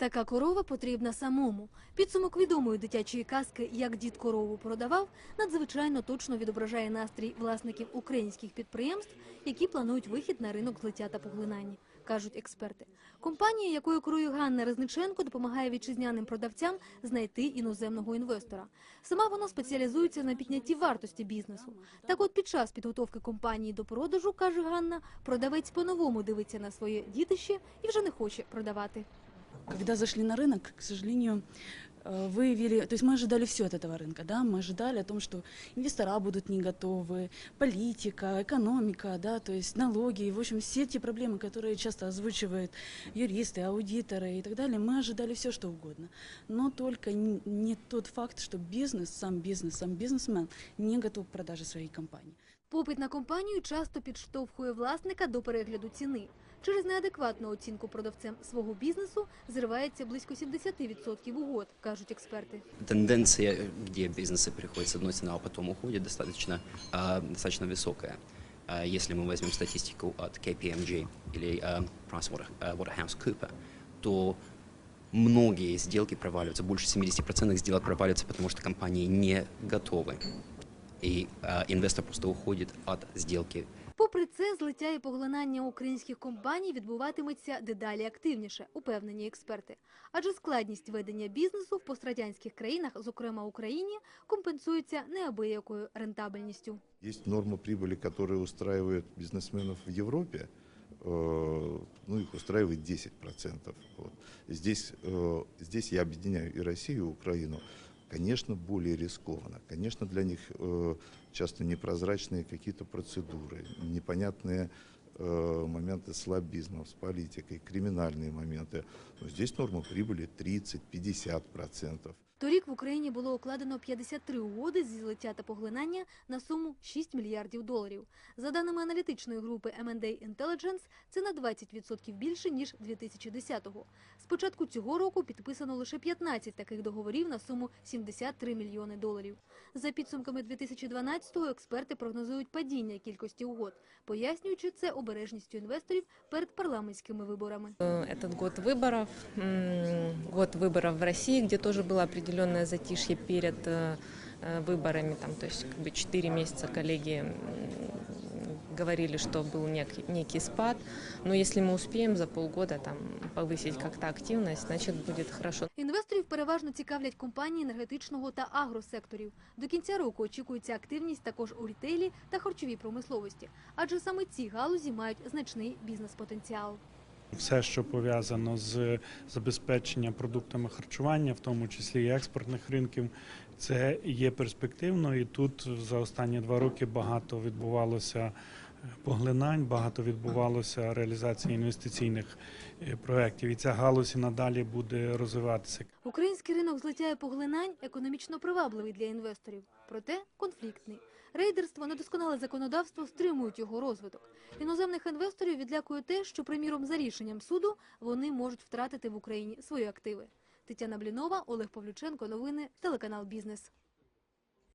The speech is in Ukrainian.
Така корова потрібна самому. Підсумок відомої дитячої казки Як дід корову продавав надзвичайно точно відображає настрій власників українських підприємств, які планують вихід на ринок злиття та поглинання, кажуть експерти. Компанія, якою керує Ганна Резниченко, допомагає вітчизняним продавцям знайти іноземного інвестора. Сама вона спеціалізується на піднятті вартості бізнесу. Так от під час підготовки компанії до продажу, каже Ганна, продавець по-новому дивиться на своє дітище і вже не хоче продавати. Когда зашли на рынок, к сожалению, э, выявили, то есть мы ожидали все от этого рынка, да, мы ожидали о том, что инвестора будут не готовы, политика, экономика, да, то есть налоги, в общем, все те проблемы, которые часто озвучивают юристы, аудиторы и так далее, мы ожидали все, что угодно. Но только н- не тот факт, что бизнес, сам бизнес, сам бизнесмен не готов к продаже своей компании. Попит на компанію часто підштовхує власника до перегляду ціни. Через неадекватну оцінку продавцем свого бізнесу зривається близько 70% угод, кажуть експерти. тенденция, где бизнесы приходят с одной цены, а потом уходят, достаточно, а, достаточно высокая. А, Если мы возьмем статистику от KPMG или а, PricewaterhouseCoopers, то многие сделки проваливаются, больше 70% сделок проваливаются, потому что компании не готовы. И а, инвестор просто уходит от сделки Попри це, злиття і поглинання українських компаній відбуватиметься дедалі активніше, упевнені експерти. Адже складність ведення бізнесу в пострадянських країнах, зокрема Україні, компенсується неабиякою рентабельністю. Есть норма прибыли, которая устраивает бизнесменов в Европе, э, ну, их устраивает 10%. Вот. Здесь, э, здесь я объединяю и Россию, и Украину. Конечно, более рискованно. Конечно, для них э, часто непрозрачные какие-то процедуры, непонятные э, моменты с лоббизмом, с политикой, криминальные моменты. Но здесь норма прибыли 30-50%. Торік в Україні було укладено 53 угоди зі злиття та поглинання на суму 6 мільярдів доларів. За даними аналітичної групи M&A Intelligence, це на 20% більше, ніж 2010-го. З початку цього року підписано лише 15 таких договорів на суму 73 мільйони доларів. За підсумками 2012-го експерти прогнозують падіння кількості угод, пояснюючи це обережністю інвесторів перед парламентськими виборами. Э, Этот год выборов, м, год выборов в России, где тоже было определенное затишье перед э, э, выборами, там, то есть как бы 4 месяца коллеги м, говорили, что был некий, некий спад, но если мы успеем за полгода там повысить как-то активность, значит будет хорошо. Інвесторів переважно цікавлять компанії енергетичного та агросекторів. До кінця року очікується активність також у рітейлі та харчовій промисловості, адже саме ці галузі мають значний бізнес-потенціал. Все, що пов'язано з забезпеченням продуктами харчування, в тому числі і експортних ринків, це є перспективно. І тут за останні два роки багато відбувалося е, поглинань, багато відбувалося реалізації інвестиційних е, проєктів. І ця галузь надалі буде розвиватися. Український ринок злиття і поглинань економічно привабливий для інвесторів, проте конфліктний. Рейдерство, недосконале законодавство стримують його розвиток. Іноземних інвесторів відлякує те, що, приміром, за рішенням суду вони можуть втратити в Україні свої активи. Тетяна Блінова, Олег Павлюченко. Новини телеканал Бізнес.